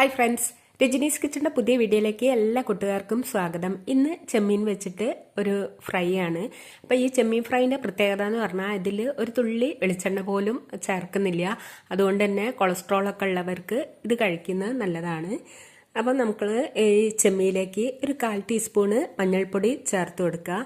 Hi friends രജനീസ് കിച്ചന്റെ പുതിയ വീഡിയോയിലേക്ക് എല്ലാ കൂട്ടുകാർക്കും സ്വാഗതം. ഇന്ന് ചെമ്മീൻ വെച്ചിട്ട് ഒരു ഫ്രൈ ആണ്. അപ്പോൾ ഈ ചെമ്മീൻ ഫ്രൈന്റെ പ്രത്യേകത എന്ന് പറഞ്ഞാൽ ഇതിൽ ഒരു തുള്ളി വെളിച്ചെണ്ണ പോലും ചേർക്കുന്നില്ല. അതുകൊണ്ട് തന്നെ കൊളസ്ട്രോളൊക്കെ ഉള്ളവർക്ക് ഇത് കഴിക്കുന്നത് നല്ലതാണ്. അപ്പോൾ നമുക്ക് ഈ ചെമ്മീനിലേക്ക് ഒരു കാൽ ടീസ്പൂണ് മഞ്ഞൾപ്പൊടി ചേർത്ത് കൊടുക്കുക.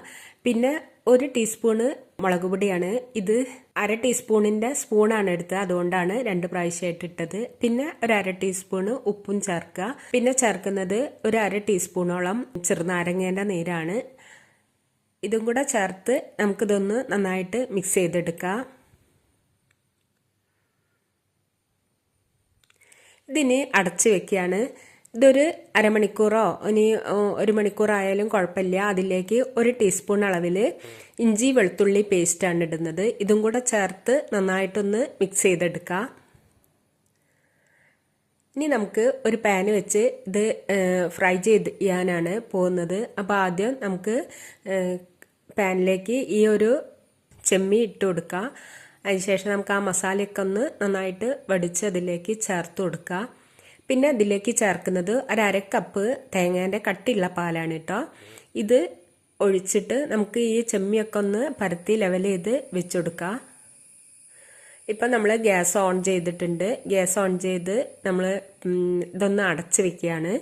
പിന്നെ ഒരു ടീസ്പൂണ് മുളക് പൊടിയാണ്. ഇത് അര ടീസ്പൂണിന്റെ സ്പൂണാണ് എടുത്തത്. അതുകൊണ്ടാണ് രണ്ട് പ്രാവശ്യമായിട്ട് ഇട്ടത് പിന്നെ ഒരു അര ടീസ്പൂണ് ഉപ്പും ചേർക്കുക. പിന്നെ ചേർക്കുന്നത് ഒരു അര ടീസ്പൂണോളം ചെറുനാരങ്ങേന്റെ നീരാണ്. ഇതും കൂടെ ചേർത്ത് നമുക്കിതൊന്ന് നന്നായിട്ട് മിക്സ് ചെയ്തെടുക്കാം. ഇതിന് അടച്ചു വെക്കുകയാണ്. ഇതൊരു അരമണിക്കൂറോ ഇനി ഒരു മണിക്കൂറായാലും കുഴപ്പമില്ല. അതിലേക്ക് ഒരു ടീസ്പൂൺ അളവിൽ ഇഞ്ചി വെളുത്തുള്ളി പേസ്റ്റാണ് ഇടുന്നത്. ഇതും കൂടെ ചേർത്ത് നന്നായിട്ടൊന്ന് മിക്സ് ചെയ്തെടുക്കുക ഇനി നമുക്ക് ഒരു പാന് വെച്ച് ഇത് ഫ്രൈ ചെയ്ത് ചെയ്യാനാണ് പോകുന്നത്. അപ്പോൾ ആദ്യം നമുക്ക് പാനിലേക്ക് ഈ ഒരു ചെമ്മി ഇട്ട് കൊടുക്കുക അതിനുശേഷം നമുക്ക് ആ മസാലയൊക്കെ ഒന്ന് നന്നായിട്ട് വടിച്ച് അതിലേക്ക് ചേർത്ത് കൊടുക്കുക പിന്നെ ഇതിലേക്ക് ചേർക്കുന്നത് ഒരര കപ്പ് തേങ്ങേന്റെ കട്ടിയുള്ള പാലാണ് കേട്ടോ. ഇത് ഒഴിച്ചിട്ട് നമുക്ക് ഈ ചെമ്മിയൊക്കെ ഒന്ന് പരത്തി ലെവൽ ചെയ്ത് വെച്ചുകൊടുക്കാം ഇപ്പം നമ്മൾ ഗ്യാസ് ഓൺ ചെയ്തിട്ടുണ്ട്. ഗ്യാസ് ഓൺ ചെയ്ത് നമ്മൾ ഇതൊന്ന് അടച്ച് വെക്കുകയാണ്.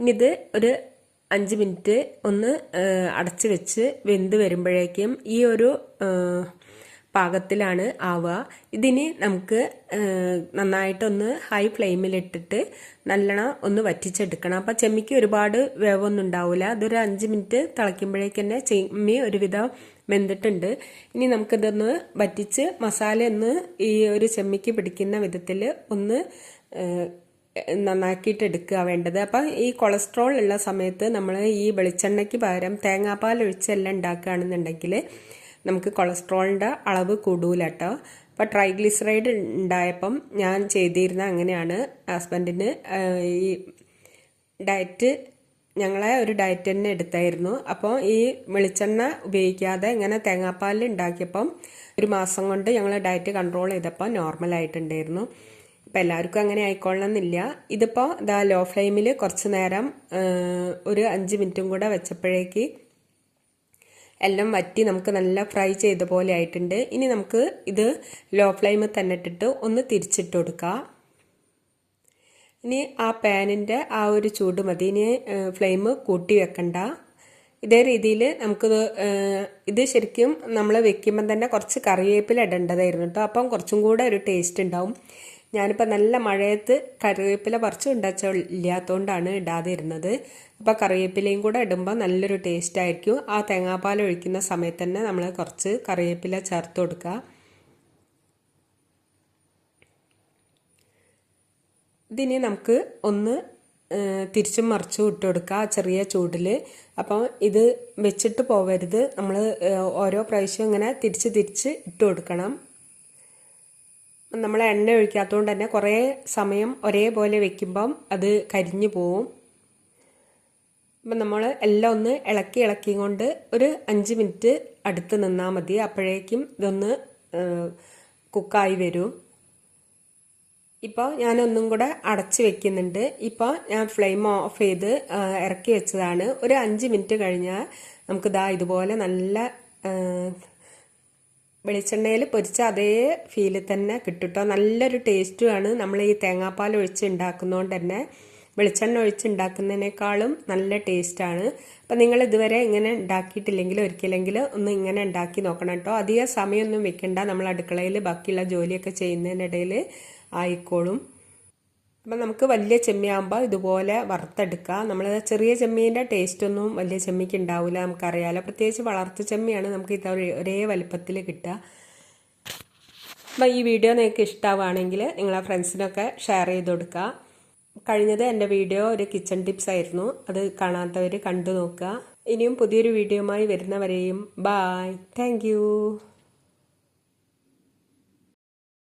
ഇനി ഇത് ഒരു അഞ്ച് മിനിറ്റ് ഒന്ന് അടച്ച് വെച്ച് വെന്ത് വരുമ്പോഴേക്കും ഈ ഒരു പാകത്തിലാണ് ആവുക. ഇതിന് നമുക്ക് നന്നായിട്ടൊന്ന് ഹൈ ഫ്ലെയിമിലിട്ടിട്ട് നല്ലോണം ഒന്ന് വറ്റിച്ചെടുക്കണം. അപ്പം ചെമ്മിക്ക് ഒരുപാട് വേവൊന്നും ഉണ്ടാവില്ല അതൊരു അഞ്ച് മിനിറ്റ് തിളയ്ക്കുമ്പോഴേക്ക് തന്നെ ചെമ്മി ഒരുവിധം വെന്തിട്ടുണ്ട്. ഇനി നമുക്കിതൊന്ന് വറ്റിച്ച് മസാല ഒന്ന് ഈ ഒരു ചെമ്മിക്ക് പിടിക്കുന്ന വിധത്തിൽ ഒന്ന് നന്നാക്കിയിട്ട് എടുക്കുക വേണ്ടത്. അപ്പം ഈ കൊളസ്ട്രോൾ ഉള്ള സമയത്ത് നമ്മൾ ഈ വെളിച്ചെണ്ണയ്ക്ക് പകരം തേങ്ങാപ്പാൽ ഒഴിച്ചെല്ലാം ഉണ്ടാക്കുകയാണെന്നുണ്ടെങ്കിൽ നമുക്ക് കൊളസ്ട്രോളിന്റെ അളവ് കൂടൂല കേട്ടോ അപ്പോൾ ട്രൈഗ്ലിസറൈഡ് ഉണ്ടായപ്പം ഞാൻ ചെയ്തിരുന്ന അങ്ങനെയാണ്. ഹസ്ബൻഡിന് ഈ ഡയറ്റ് ഞങ്ങളെ ഒരു ഡയറ്റ് തന്നെ എടുത്തായിരുന്നു. അപ്പോൾ ഈ വെളിച്ചെണ്ണ ഉപയോഗിക്കാതെ ഇങ്ങനെ തേങ്ങാപ്പാൽ ഉണ്ടാക്കിയപ്പം ഒരു മാസം കൊണ്ട് ഞങ്ങൾ ഡയറ്റ് കൺട്രോൾ ചെയ്തപ്പോൾ നോർമലായിട്ടുണ്ടായിരുന്നു ഇപ്പം എല്ലാവർക്കും അങ്ങനെ ആയിക്കൊള്ളണമെന്നില്ല. ഇതിപ്പോൾ ദാ ലോ ഫ്ലെയിമിൽ കുറച്ച് നേരം ഒരു അഞ്ച് മിനിറ്റും കൂടെ വെച്ചപ്പോഴേക്ക് എല്ലാം വറ്റി നമുക്ക് നല്ല ഫ്രൈ ചെയ്ത പോലെ ആയിട്ടുണ്ട്. ഇനി നമുക്ക് ഇത് ലോ ഫ്ലെയിമിൽ തന്നെ ഇട്ടിട്ട് ഒന്ന് തിരിച്ചിട്ട് കൊടുക്കുക ഇനി ആ പാനിന്റെ ആ ഒരു ചൂട് മതി. ഇനി ഫ്ലെയിം കൂട്ടി വെക്കണ്ട. ഇതേ രീതിയിൽ നമുക്ക് ഇത് ശരിക്കും നമ്മൾ വെക്കുമ്പം തന്നെ കുറച്ച് കറിവേപ്പില ഇടേണ്ടതായിരുന്നു കേട്ടോ അപ്പം കുറച്ചും കൂടെ ഒരു ടേസ്റ്റ് ഉണ്ടാവും. ഞാനിപ്പോൾ നല്ല മഴയത്ത് കറിവേപ്പില പറിച്ചു ഉണ്ടാച്ച ഇല്ലാത്തതുകൊണ്ടാണ് ഇടാതെ അപ്പോൾ കറിവേപ്പിലയും കൂടെ ഇടുമ്പോൾ നല്ലൊരു ടേസ്റ്റ് ആയിരിക്കും. ആ തേങ്ങാപ്പാൽ ഒഴിക്കുന്ന സമയത്ത് തന്നെ നമ്മൾ കുറച്ച് കറിവേപ്പില ചേർത്ത് കൊടുക്കുക. ഇതിനി നമുക്ക് ഒന്ന് തിരിച്ചും മറിച്ചും ഇട്ട് കൊടുക്കുക ചെറിയ ചൂടിൽ അപ്പോൾ ഇത് വെച്ചിട്ട് പോവരുത്. നമ്മൾ ഓരോ പ്രാവശ്യം ഇങ്ങനെ തിരിച്ച് തിരിച്ച് ഇട്ട് കൊടുക്കണം. നമ്മൾ എണ്ണ ഒഴിക്കാത്തതുകൊണ്ട് തന്നെ കുറേ സമയം ഒരേപോലെ വെക്കുമ്പം അത് കരിഞ്ഞു പോവും. അപ്പം നമ്മൾ എല്ലാം ഒന്ന് ഇളക്കി ഇളക്കി കൊണ്ട് ഒരു അഞ്ച് മിനിറ്റ് അടുത്ത് നിന്നാൽ മതി. അപ്പോഴേക്കും ഇതൊന്ന് കുക്കായി വരും. ഇപ്പോൾ ഞാനൊന്നും കൂടെ അടച്ച് വെക്കുന്നുണ്ട്. ഇപ്പോൾ ഞാൻ ഫ്ലെയിം ഓഫ് ചെയ്ത് ഇറക്കി വെച്ചതാണ്. ഒരു അഞ്ച് മിനിറ്റ് കഴിഞ്ഞാൽ നമുക്കിതാ ഇതുപോലെ നല്ല വെളിച്ചെണ്ണയിൽ പൊരിച്ച അതേ ഫീൽ തന്നെ കിട്ടുട്ടോ. നല്ലൊരു ടേസ്റ്റുമാണ് നമ്മൾ ഈ തേങ്ങാപ്പാൽ ഒഴിച്ച് ഉണ്ടാക്കുന്നതുകൊണ്ട് തന്നെ വെളിച്ചെണ്ണ ഒഴിച്ച് ഉണ്ടാക്കുന്നതിനേക്കാളും നല്ല ടേസ്റ്റാണ് അപ്പം നിങ്ങൾ ഇതുവരെ ഇങ്ങനെ ഉണ്ടാക്കിയിട്ടില്ലെങ്കിൽ ഒരിക്കലെങ്കിൽ ഒന്ന് ഇങ്ങനെ ഉണ്ടാക്കി നോക്കണം കേട്ടോ. അധികം സമയമൊന്നും വെക്കണ്ട. നമ്മൾ അടുക്കളയിൽ ബാക്കിയുള്ള ജോലിയൊക്കെ ചെയ്യുന്നതിനിടയിൽ ആയിക്കോളും. അപ്പം നമുക്ക് വലിയ ചെമ്മിയാകുമ്പോൾ ഇതുപോലെ വറുത്തെടുക്കുക. നമ്മൾ ചെറിയ ചെമ്മീന്റെ ടേസ്റ്റൊന്നും വലിയ ചെമ്മിക്ക് ഉണ്ടാവില്ല നമുക്കറിയാമല്ലോ പ്രത്യേകിച്ച് വളർത്തു ചെമ്മിയാണ് നമുക്ക് ഇത് ഒരേ വലിപ്പത്തിൽ കിട്ടുക. അപ്പം ഈ വീഡിയോ നിങ്ങൾക്ക് ഇഷ്ടമാവുകയാണെങ്കിൽ നിങ്ങളെ ഫ്രണ്ട്സിനൊക്കെ ഷെയർ ചെയ്ത് കൊടുക്കുക. കഴിഞ്ഞത് എന്റെ വീഡിയോ ഒരു കിച്ചൺ ടിപ്സ് ആയിരുന്നു. അത് കാണാത്തവർ കണ്ടു നോക്കുക. ഇനിയും പുതിയൊരു വീഡിയോയുമായി വരുന്നവരെയും ബായ് താങ്ക്